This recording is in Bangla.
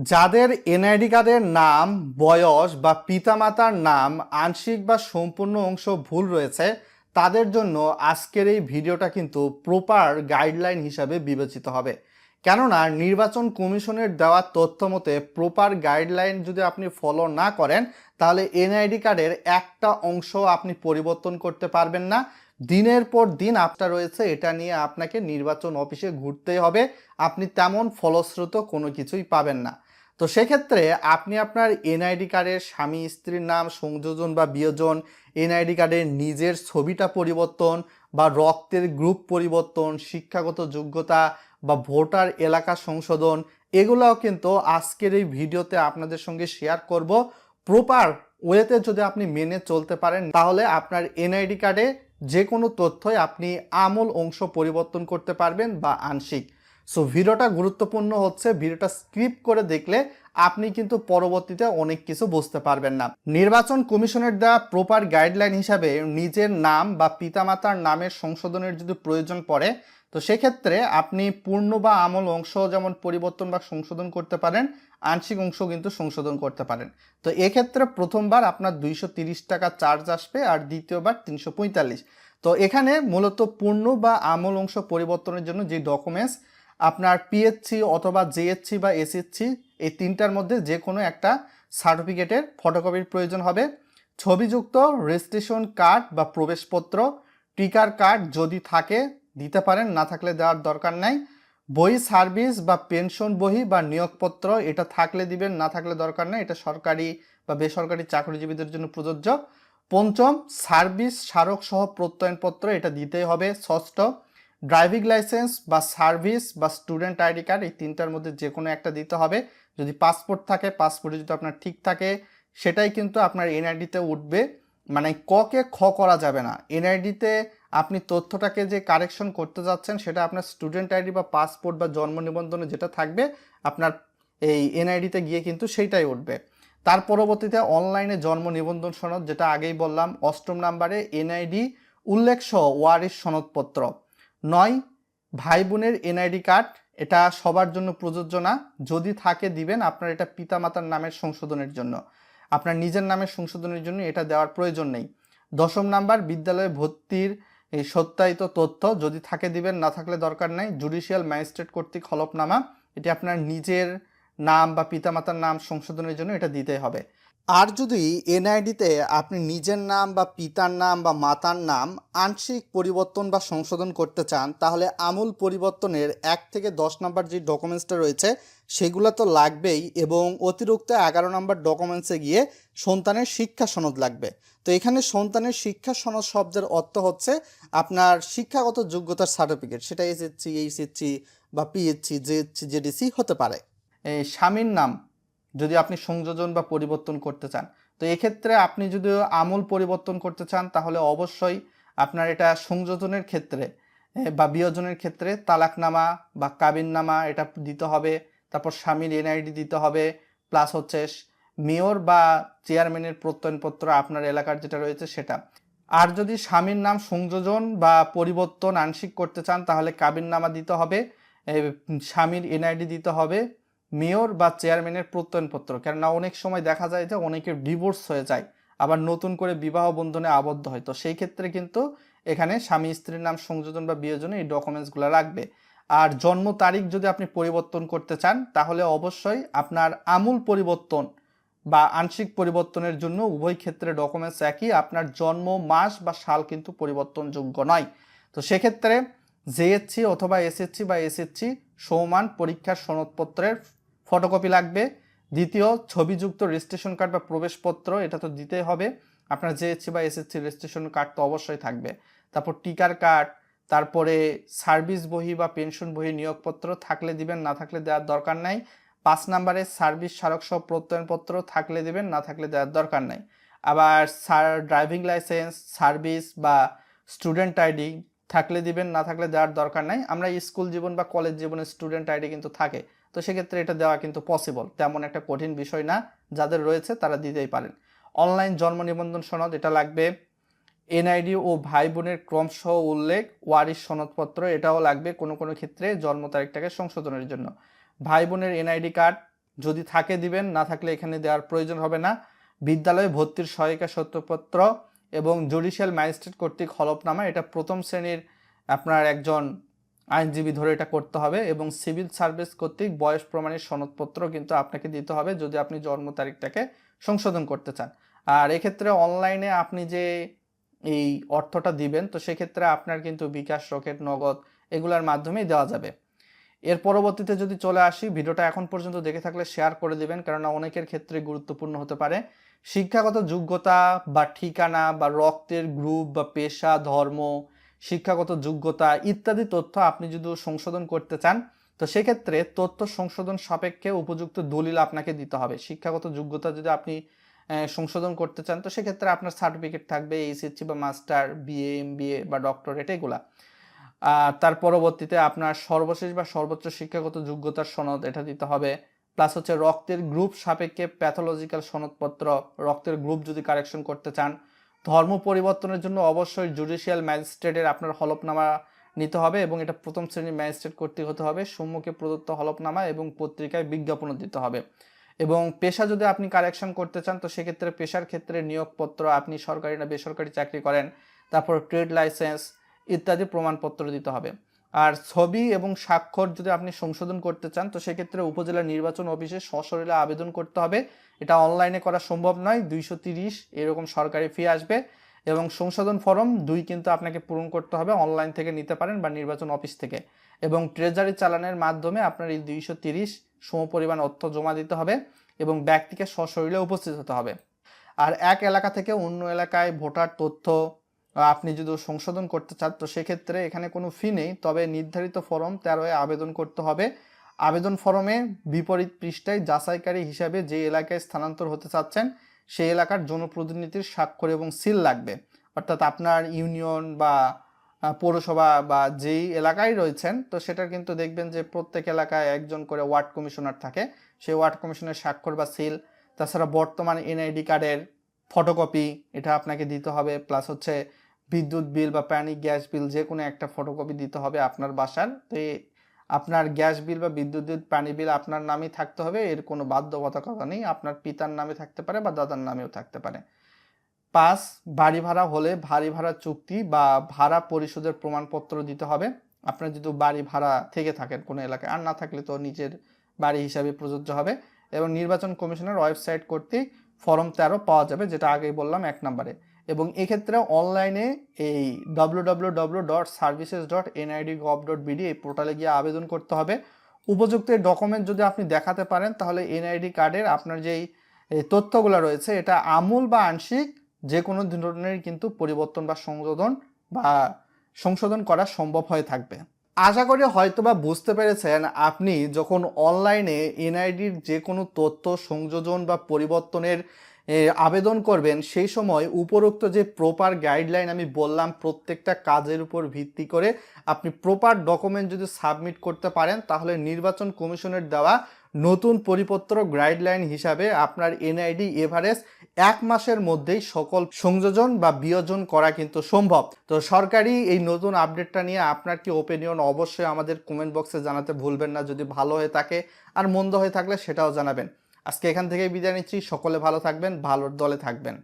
যাদের এনআইডি কার্ডের নাম, বয়স বা পিতামাতার নাম, আংশিক বা সম্পূর্ণ অংশ ভুল রয়েছে, তাদের জন্য আজকের এই ভিডিওটা কিন্তু প্রপার গাইডলাইন হিসাবে বিবেচিত হবে। কেননা নির্বাচন কমিশনের দেওয়া তথ্য মতে প্রপার গাইডলাইন যদি আপনি ফলো না করেন, তাহলে এনআইডি কার্ডের একটা অংশ আপনি পরিবর্তন করতে পারবেন না। দিনের পর দিন আপনার রয়েছে, এটা নিয়ে আপনাকে নির্বাচন অফিসে ঘুরতেই হবে। আপনি তেমন ফলশ্রুত কোনো কিছুই পাবেন না। তো সেক্ষেত্রে আপনি আপনার এনআইডি কার্ডের স্বামী, স্ত্রীর নাম, সংযোজন বা বিয়োজন, এনআইডি কার্ডের নিজের ছবিটা পরিবর্তন বা রক্তের গ্রুপ পরিবর্তন, শিক্ষাগত যোগ্যতা বা ভোটার এলাকা সংশোধন, এগুলোও কিন্তু আজকের এই ভিডিওতে আপনাদের সঙ্গে শেয়ার করব। প্রপার ওয়েতে যদি আপনি মেনে চলতে পারেন, তাহলে আপনার এনআইডি কার্ডে যে কোনো তথ্যই আপনি আমূল অংশ পরিবর্তন করতে পারবেন বা আংশিক। সো ভিডিওটা গুরুত্বপূর্ণ হচ্ছে, ভিডিওটা স্ক্রিপ্ট করে দেখলে আপনি কিন্তু পরবর্তীতে অনেক কিছু বুঝতে পারবেন না। নির্বাচন কমিশনের দেওয়া প্রপার গাইডলাইন হিসাবে নিজের নাম বা পিতামাতার নামের সংশোধনের যদি প্রয়োজন পড়ে, তো সেক্ষেত্রে আপনি পূর্ণ বা আমল অংশ যেমন পরিবর্তন বা সংশোধন করতে পারেন, আংশিক অংশ কিন্তু সংশোধন করতে পারেন। তো এক্ষেত্রে প্রথমবার আপনার দুইশো টাকা চার্জ আসবে আর দ্বিতীয়বার তিনশো পঁয়তাল্লিশ। তো এখানে মূলত পূর্ণ বা আমল অংশ পরিবর্তনের জন্য যে ডকুমেন্টস আপনার পিএসসি অথবা জেএসসি বা এসএসসি এই তিনটার মধ্যে যে কোনো একটা সার্টিফিকেটের ফটোকপির প্রয়োজন হবে। ছবিযুক্ত রেজিস্ট্রেশন কার্ড বা প্রবেশপত্র, টিকার কার্ড যদি থাকে, দিতে পারেন, না থাকলে দেওয়ার দরকার নাই। বই সার্ভিস বা পেনশন বহি বা নিয়োগপত্র, এটা থাকলে দিবেন, না থাকলে দরকার নেই, এটা সরকারি বা বেসরকারি চাকরিজীবীদের জন্য প্রযোজ্য। পঞ্চম সার্ভিস স্মারক সহ প্রত্যয়নপত্র, এটা দিতেই হবে, ষষ্ঠ। ড্রাইভিং লাইসেন্স বা সার্ভিস বা স্টুডেন্ট আইডি কার্ড এই তিনটার মধ্যে যে কোনো একটা দিতে হবে। যদি পাসপোর্ট থাকে, পাসপোর্টে যদি আপনার ঠিক থাকে, সেটাই কিন্তু আপনার এনআইডিতে উঠবে। মানে ককে খ করা যাবে না। এনআইডিতে আপনি তথ্যটাকে যে কারেকশন করতে যাচ্ছেন, সেটা আপনার স্টুডেন্ট আইডি বা পাসপোর্ট বা জন্ম নিবন্ধনে যেটা থাকবে, আপনার এই এনআইডিতে গিয়ে কিন্তু সেইটাই উঠবে। তার পরবর্তীতে অনলাইনে জন্ম নিবন্ধন সনদ, যেটা আগেই বললাম, অষ্টম নাম্বারে এনআইডি উল্লেখ সহ ওয়ারিশ সনদপত্র। নয় ভাই বোনের এনআইডি কার্ড, এটা সবার জন্য প্রযোজ্য না। যদি থাকে, দিবেন। আপনার এটা পিতামাতার নামের সংশোধনের জন্য। আপনার নিজের নামের সংশোধনের জন্য এটা দেওয়ার প্রয়োজন নেই। দশম নাম্বার, বিদ্যালয়ে ভর্তির এই সত্যায়িত তথ্য। যদি থাকে, দিবেন। না থাকলে দরকার নেই। জুডিশিয়াল ম্যাজিস্ট্রেট কর্তৃক হলফনামা। এটি আপনার নিজের নাম বা পিতামাতার নাম সংশোধনের জন্য এটা দিতে হবে। আর যদি এনআইডিতে আপনি নিজের নাম বা পিতার নাম বা মাতার নাম আংশিক পরিবর্তন বা সংশোধন করতে চান, তাহলে আমূল পরিবর্তনের এক থেকে দশ নম্বর যে ডকুমেন্টসটা রয়েছে, সেগুলো তো লাগবেই এবং অতিরিক্ত এগারো নম্বর ডকুমেন্টসে গিয়ে সন্তানের শিক্ষা সনদ লাগবে। তো এখানে সন্তানের শিক্ষা সনদ শব্দের অর্থ হচ্ছে আপনার শিক্ষাগত যোগ্যতার সার্টিফিকেট সেটা এসএসসি এইচএসসি বা পিএসসি জেএসসি জেডিসি হতে পারে। স্বামীর নাম যদি আপনি সংযোজন বা পরিবর্তন করতে চান। তো এক্ষেত্রে আপনি যদি আমূল পরিবর্তন করতে চান, তাহলে অবশ্যই আপনার এটা সংযোজনের ক্ষেত্রে বা বিয়োজনের ক্ষেত্রে তালাকনামা বা কাবিননামা এটা দিতে হবে। তারপর স্বামীর এনআইডি দিতে হবে। প্লাস হচ্ছে মেয়র বা চেয়ারম্যানের প্রত্যয়নপত্র আপনার এলাকার যেটা রয়েছে সেটা। আর যদি স্বামীর নাম সংযোজন বা পরিবর্তন আংশিক করতে চান, তাহলে কাবিননামা দিতে হবে। স্বামীর এনআইডি দিতে হবে। মেয়র বা চেয়ারম্যানের প্রত্যয়নপত্র। কেননা অনেক সময় দেখা যায় যে অনেকের ডিভোর্স হয়ে যায়, আবার নতুন করে বিবাহ বন্ধনে আবদ্ধ হয়। তো সেই ক্ষেত্রে কিন্তু এখানে স্বামী, স্ত্রীর নাম, সংযোজন বা বিয়োজনে এই ডকুমেন্টসগুলো রাখবে। আর জন্ম তারিখ যদি আপনি পরিবর্তন করতে চান, তাহলে অবশ্যই আপনার আমূল পরিবর্তন বা আংশিক পরিবর্তনের জন্য উভয় ক্ষেত্রে ডকুমেন্টস একই। আপনার জন্ম, মাস বা সাল কিন্তু পরিবর্তনযোগ্য নয়। তো সেক্ষেত্রে জেএসসি অথবা এসএসসি বা এসএসসি সমান পরীক্ষার সনদপত্রের ফটোকপি লাগবে। দ্বিতীয়, ছবিযুক্ত রেজিস্ট্রেশন কার্ড বা প্রবেশপত্র, এটা তো দিতেই হবে। আপনার জেএসসি বা এসএসসি রেজিস্ট্রেশন কার্ড তো অবশ্যই থাকবে। তারপর টিকার কার্ড তারপরে সার্ভিস বহি বা পেনশন বহি নিয়োগপত্র থাকলে দিবেন, না থাকলে দেওয়ার দরকার নাই। পাঁচ নাম্বারে সার্ভিস স্মারক সহ প্রত্যয়নপত্র থাকলে দিবেন, না থাকলে দেওয়ার দরকার নাই। আবার সার ড্রাইভিং লাইসেন্স সার্ভিস বা স্টুডেন্ট আইডি থাকলে দিবেন, না থাকলে দেওয়ার দরকার নাই। আমরা স্কুল জীবন বা কলেজ জীবনে স্টুডেন্ট আইডি কিন্তু থাকে। তো সেক্ষেত্রে এটা দেওয়া কিন্তু পসিবল তেমন একটা কঠিন বিষয় না, যাদের রয়েছে তারা দিতেই পারেন। অনলাইন জন্ম নিবন্ধন সনদ, এটা লাগবে। এনআইডি ও ভাই বোনের ক্রমসহ উল্লেখ, ওয়ারিশ সনদপত্র, এটাও লাগবে কোনো কোনো ক্ষেত্রে জন্ম তারিখটাকে সংশোধনের জন্য। ভাই বোনের এনআইডি কার্ড যদি থাকে দিবেন, না থাকলে এখানে দেওয়ার প্রয়োজন হবে না। বিদ্যালয়ে ভর্তির সহায়িকা সত্যপত্র এবং জুডিশিয়াল ম্যাজিস্ট্রেট কর্তৃক হলফনামা এটা প্রথম শ্রেণির আপনার একজন আইনজীবী ধরে এটা করতে হবে এবং সিভিল সার্ভিস কর্তৃক বয়স প্রমাণের সনদপত্র কিন্তু আপনাকে দিতে হবে যদি আপনি জন্ম তারিখটাকে সংশোধন করতে চান। আর এক্ষেত্রে অনলাইনে আপনি যে এই অর্থটা দিবেন, তো সেক্ষেত্রে আপনার কিন্তু বিকাশ, রকেট, নগদ এগুলোর মাধ্যমেই দেওয়া যাবে। এর পরবর্তীতে যদি চলে আসি, ভিডিওটা এখন পর্যন্ত দেখে থাকলে শেয়ার করে দিবেন, কেননা অনেকের ক্ষেত্রে গুরুত্বপূর্ণ হতে পারে। শিক্ষাগত যোগ্যতা বা ঠিকানা বা রক্তের গ্রুপ বা পেশা, ধর্ম, শিক্ষাগত যোগ্যতা ইত্যাদি তথ্য আপনি যদি সংশোধন করতে চান, তো সেক্ষেত্রে তথ্য সংশোধন সাপেক্ষে উপযুক্ত দলিল আপনাকে দিতে হবে। শিক্ষাগত যোগ্যতা যদি আপনি সংশোধন করতে চান, তো সেক্ষেত্রে আপনার সার্টিফিকেট থাকবে এইচএসসি বা মাস্টার বিএ এম বিএ বা ডক্টরেট এগুলা। তার পরবর্তীতে আপনার সর্বশেষ বা সর্বোচ্চ শিক্ষাগত যোগ্যতার সনদ এটা দিতে হবে। প্লাস হচ্ছে রক্তের গ্রুপ সাপেক্ষে প্যাথোলজিক্যাল সনদপত্র, রক্তের গ্রুপ যদি কারেকশন করতে চান, ধর্ম পরিবর্তনের জন্য অবশ্যই জুডিশিয়াল ম্যাজিস্ট্রেটের আপনার হলফনামা নিতে হবে এবং এটা প্রথম শ্রেণির ম্যাজিস্ট্রেট কর্তৃক হতে হবে। সম্মুখে প্রদত্ত হলফনামা এবং পত্রিকায় বিজ্ঞাপনও দিতে হবে। এবং পেশা যদি আপনি কারেকশন করতে চান, তো সেক্ষেত্রে পেশার ক্ষেত্রে নিয়োগপত্র আপনি সরকারি না বেসরকারি চাকরি করেন। তারপর ট্রেড লাইসেন্স ইত্যাদি প্রমাণপত্র দিতে হবে। আর ছবি এবং স্বাক্ষর যদি আপনি সংশোধন করতে চান, তো সেক্ষেত্রে উপজেলা নির্বাচন অফিসে সশরীরে আবেদন করতে হবে। এটা অনলাইনে করা সম্ভব নয়, দুইশো তিরিশ এরকম সরকারি ফি আসবে এবং সংশোধন ফর্ম দুই কিন্তু আপনাকে পূরণ করতে হবে অনলাইন থেকে নিতে পারেন বা নির্বাচন অফিস থেকে। এবং ট্রেজারি চালানের মাধ্যমে আপনার এই দুইশো তিরিশ সমপরিমাণ অর্থ জমা দিতে হবে এবং ব্যক্তিকে সশরীরে উপস্থিত হতে হবে। আর এক এলাকা থেকে অন্য এলাকায় ভোটার তথ্য আপনি যদি সংশোধন করতে চান, তো সেক্ষেত্রে এখানে কোনো ফি নেই। তবে নির্ধারিত ফর্ম তেরোয় আবেদন করতে হবে। আবেদন ফর্মে বিপরীত পৃষ্ঠায় যাচাইকারী হিসাবে যে এলাকায় স্থানান্তর হতে চাচ্ছেন, সেই এলাকার জনপ্রতিনিধির স্বাক্ষর এবং সিল লাগবে। অর্থাৎ আপনার ইউনিয়ন বা পৌরসভা বা যেই এলাকায় রয়েছেন, তো সেটার কিন্তু দেখবেন যে প্রত্যেক এলাকায় একজন করে ওয়ার্ড কমিশনার থাকে। সেই ওয়ার্ড কমিশনের স্বাক্ষর বা সিল তাছাড়া বর্তমান এনআইডি কার্ডের ফটোকপি এটা আপনাকে দিতে হবে। প্লাস হচ্ছে বিদ্যুৎ বিল বা পানি গ্যাস বিল যে কোনো একটা ফটোকপি দিতে হবে আপনার বাসার। তো আপনার গ্যাস বিল বা বিদ্যুৎ বিল পানি বিল আপনার নামেই থাকতে হবে, এর কোনো বাধ্যবাধকতা নেই। আপনার পিতার নামে থাকতে পারে বা দাদার নামেও থাকতে পারে। পাঁচ, বাড়ি ভাড়া হলে বাড়ি ভাড়া চুক্তি বা ভাড়া পরিশোধের প্রমাণপত্র দিতে হবে। আপনার যদি বাড়ি ভাড়া থেকে থাকেন কোনো এলাকায়, আর না থাকলে তো নিজের বাড়ি হিসাবে প্রযোজ্য হবে। এবং নির্বাচন কমিশনের ওয়েবসাইট কর্তৃক ফর্ম তেরো পাওয়া যাবে, যেটা আগেই বললাম এক নম্বরে। এবং এক্ষেত্রে অনলাইনে এই W dot services dot NID dot এই পোর্টালে গিয়ে আবেদন করতে হবে। উপযুক্ত ডকুমেন্ট যদি আপনি দেখাতে পারেন, তাহলে এনআইডি কার্ডের আপনার যেই তথ্যগুলো রয়েছে, এটা আমূল বা আংশিক যে কোনো ধরনের কিন্তু পরিবর্তন বা সংশোধন বা সংশোধন করা সম্ভব হয়ে থাকবে। আশা করি হয়তোবা বুঝতে পেরেছেন, আপনি যখন অনলাইনে এনআইডির যে কোনো তথ্য সংযোজন বা পরিবর্তনের আবেদন করবেন, সেই সময় উপরোক্ত যে প্রপার গাইডলাইন আমি বললাম প্রত্যেকটা কাজের উপর ভিত্তি করে আপনি প্রপার ডকুমেন্ট যদি সাবমিট করতে পারেন, তাহলে নির্বাচন কমিশনের দেওয়া নতুন পরিপত্র গাইডলাইন হিসাবে আপনার এনআইডি এভারেজ এক মাসের মধ্যেই সকল সংযোজন বা বিয়োজন করা কিন্তু সম্ভব। তো সরকারি এই নতুন আপডেটটা নিয়ে আপনার কি ওপিনিয়ন অবশ্যই আমাদের কমেন্ট বক্সে জানাতে ভুলবেন না, যদি ভালো হয়ে থাকে আর মন্দ হয়ে থাকলে সেটাও জানাবেন। আজকে এখান থেকে বিদায় নিচ্ছি। সকলে ভালো থাকবেন ভালোর দলে থাকবেন।